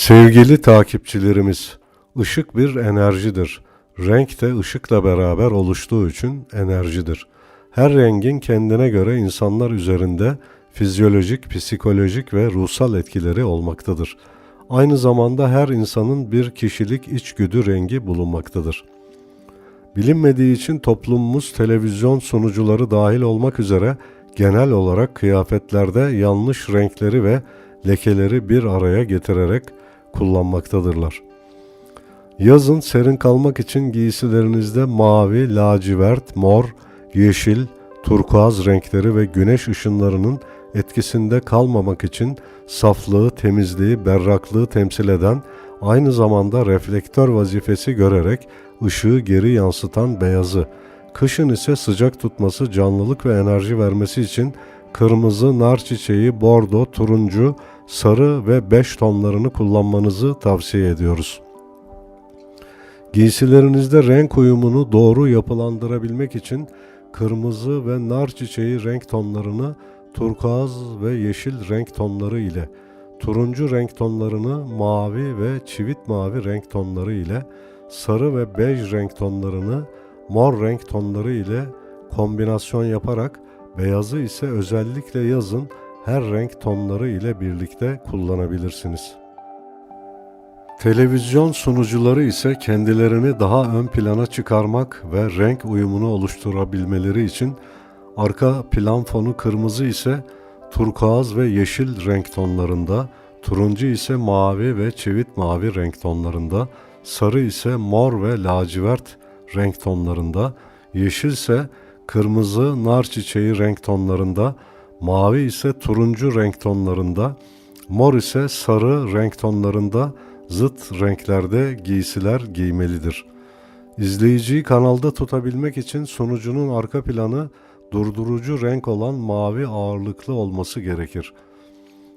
Sevgili takipçilerimiz, ışık bir enerjidir. Renk de ışıkla beraber oluştuğu için enerjidir. Her rengin kendine göre insanlar üzerinde fizyolojik, psikolojik ve ruhsal etkileri olmaktadır. Aynı zamanda her insanın bir kişilik içgüdü rengi bulunmaktadır. Bilinmediği için toplumumuz televizyon sunucuları dahil olmak üzere genel olarak kıyafetlerde yanlış renkleri ve lekeleri bir araya getirerek kullanmaktadırlar. Yazın serin kalmak için giysilerinizde mavi, lacivert, mor, yeşil, turkuaz renkleri ve güneş ışınlarının etkisinde kalmamak için saflığı, temizliği, berraklığı temsil eden, aynı zamanda reflektör vazifesi görerek ışığı geri yansıtan beyazı, kışın ise sıcak tutması, canlılık ve enerji vermesi için kırmızı, nar çiçeği, bordo, turuncu, sarı ve beş tonlarını kullanmanızı tavsiye ediyoruz. Giysilerinizde renk uyumunu doğru yapılandırabilmek için kırmızı ve nar çiçeği renk tonlarını turkuaz ve yeşil renk tonları ile, turuncu renk tonlarını mavi ve çivit mavi renk tonları ile, sarı ve bej renk tonlarını mor renk tonları ile kombinasyon yaparak beyazı ise özellikle yazın her renk tonları ile birlikte kullanabilirsiniz. Televizyon sunucuları ise kendilerini daha ön plana çıkarmak ve renk uyumunu oluşturabilmeleri için arka plan fonu kırmızı ise turkuaz ve yeşil renk tonlarında, turuncu ise mavi ve çivit mavi renk tonlarında, sarı ise mor ve lacivert renk tonlarında, yeşil ise kırmızı nar çiçeği renk tonlarında, mavi ise turuncu renk tonlarında, mor ise sarı renk tonlarında zıt renklerde giysiler giymelidir. İzleyiciyi kanalda tutabilmek için sunucunun arka planı durdurucu renk olan mavi ağırlıklı olması gerekir.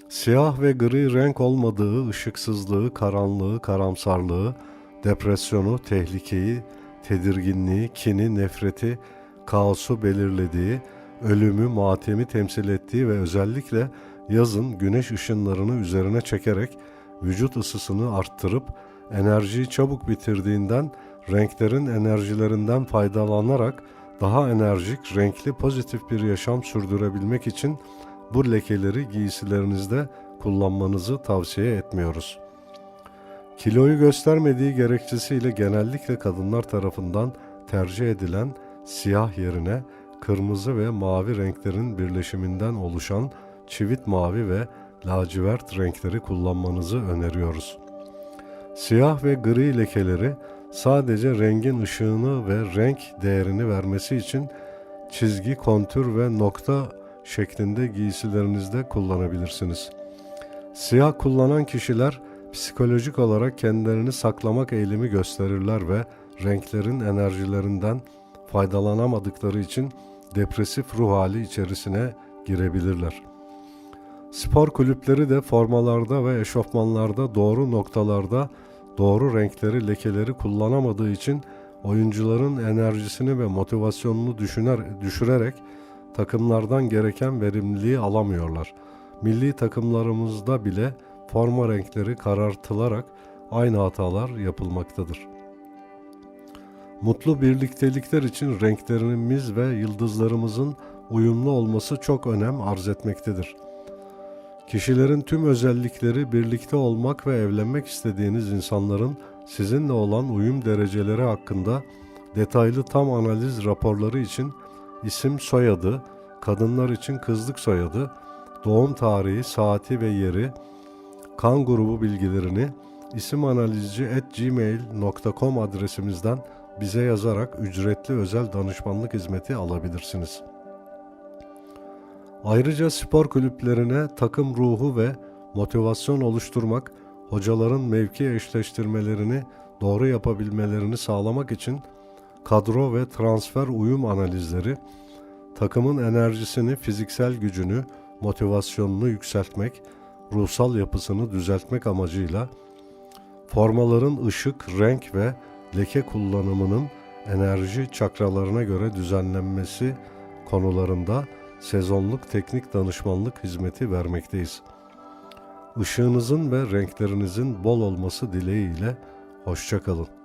Siyah ve gri renk olmadığı ışıksızlığı, karanlığı, karamsarlığı, depresyonu, tehlikeyi, tedirginliği, kini, nefreti, kaosu belirlediği, ölümü, matemi temsil ettiği ve özellikle yazın güneş ışınlarını üzerine çekerek vücut ısısını arttırıp enerjiyi çabuk bitirdiğinden renklerin enerjilerinden faydalanarak daha enerjik, renkli, pozitif bir yaşam sürdürebilmek için bu lekeleri giysilerinizde kullanmanızı tavsiye etmiyoruz. Kiloyu göstermediği gerekçesiyle genellikle kadınlar tarafından tercih edilen siyah yerine kırmızı ve mavi renklerin birleşiminden oluşan çivit mavi ve lacivert renkleri kullanmanızı öneriyoruz. Siyah ve gri lekeleri sadece rengin ışığını ve renk değerini vermesi için çizgi, kontür ve nokta şeklinde giysilerinizde kullanabilirsiniz. Siyah kullanan kişiler psikolojik olarak kendilerini saklamak eğilimi gösterirler ve renklerin enerjilerinden faydalanamadıkları için depresif ruh hali içerisine girebilirler. Spor kulüpleri de formalarda ve eşofmanlarda doğru noktalarda doğru renkleri, lekeleri kullanamadığı için oyuncuların enerjisini ve motivasyonunu düşüner, düşürerek takımlardan gereken verimliliği alamıyorlar. Milli takımlarımızda bile forma renkleri karartılarak aynı hatalar yapılmaktadır. Mutlu birliktelikler için renklerimiz ve yıldızlarımızın uyumlu olması çok önem arz etmektedir. Kişilerin tüm özellikleri birlikte olmak ve evlenmek istediğiniz insanların sizinle olan uyum dereceleri hakkında detaylı tam analiz raporları için isim soyadı, kadınlar için kızlık soyadı, doğum tarihi, saati ve yeri, kan grubu bilgilerini isimanalizci@gmail.com adresimizden bize yazarak ücretli özel danışmanlık hizmeti alabilirsiniz. Ayrıca spor kulüplerine takım ruhu ve motivasyon oluşturmak, hocaların mevki eşleştirmelerini doğru yapabilmelerini sağlamak için kadro ve transfer uyum analizleri, takımın enerjisini, fiziksel gücünü, motivasyonunu yükseltmek, ruhsal yapısını düzeltmek amacıyla formaların ışık, renk ve leke kullanımının enerji çakralarına göre düzenlenmesi konularında sezonluk teknik danışmanlık hizmeti vermekteyiz. Işığınızın ve renklerinizin bol olması dileğiyle hoşçakalın.